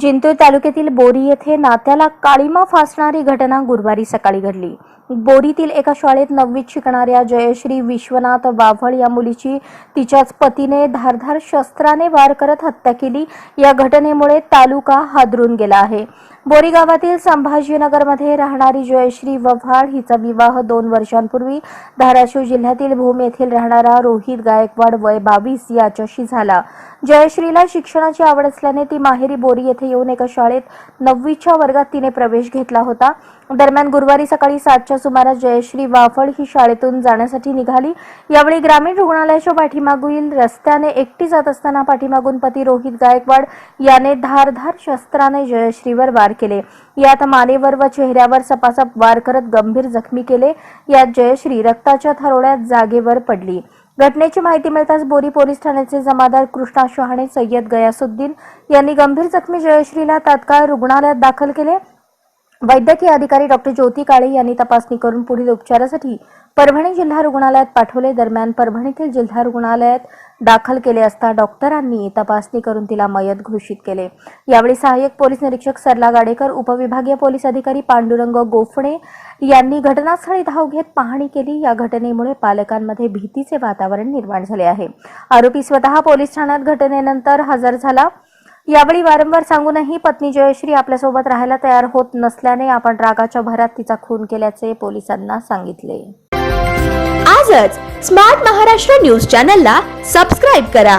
जिंतूर तालुक्यातील बोरी येथे नात्याला काळीमा फासणारी घटना गुरुवारी सकाळी घडली. बोरीतील एका शाळेत नववीत शिकणाऱ्या जयश्री विश्वनाथ वाव्हळ या मुलीची तिच्याच पतीने धारधार शस्त्राने वार करत हत्या केली. या घटनेमुळे तालुका हादरून गेला आहे. बोरी गावातील संभाजीनगरमध्ये राहणारी जयश्री वव्हाळ हिचा विवाह दोन वर्षांपूर्वी धाराशिव जिल्ह्यातील भूम येथील राहणारा रोहित गायकवाड वय बावीस याच्याशी झाला. जयश्रीला शिक्षणाची आवड असल्याने ती माहेरी बोरी येथे येऊन एका शाळेत नववीच्या वर्गात तिने प्रवेश घेतला होता. दरम्यान गुरुवारी सकाळी सातच्या सुमारास जयश्री वाफळ ही शाळेतून जाण्यासाठी निघाली. यावेळी ग्रामीण रुग्णालयाच्या पाठीमागील रस्त्याने एकटी जात असताना पाठीमागून पती रोहित गायकवाड याने धारधार शस्त्राने जयश्रीवर वार केले. यात मानेवर व चेहऱ्यावर सपासप वार करत गंभीर जखमी केले. यात जयश्री रक्ताच्या थरोळ्यात जागेवर पडली. घटनेची माहिती मिळताच बोरी पोलीस ठाण्याचे जमादार कृष्णा शहाणे सय्यद गयासुद्दीन यांनी गंभीर जखमी जयश्रीला तात्काळ रुग्णालयात दाखल केले. वैद्यकीय अधिकारी डॉक्टर ज्योती काळे यांनी तपासणी करून पुढील उपचारासाठी परभणी जिल्हा रुग्णालयात पाठवले. दरम्यान परभणीतील जिल्हा रुग्णालयात दाखल केले असता डॉक्टरांनी तपासणी करून तिला मयत घोषित केले. यावेळी सहाय्यक पोलीस निरीक्षक सरला गाडेकर उपविभागीय पोलीस अधिकारी पांडुरंग गोफणे यांनी घटनास्थळी धाव घेत पाहणी केली. या घटनेमुळे पालकांमध्ये भीतीचे वातावरण निर्माण झाले आहे. आरोपी स्वतः पोलीस ठाण्यात घटनेनंतर हजर झाला. यावेळी वारंवार सांगूनही पत्नी जयश्री आपल्यासोबत राहायला तयार होत नसल्याने आपण रागाच्या भरात तिचा खून केल्याचे पोलिसांना सांगितले. आजच स्मार्ट महाराष्ट्र न्यूज चॅनलला सबस्क्राईब करा.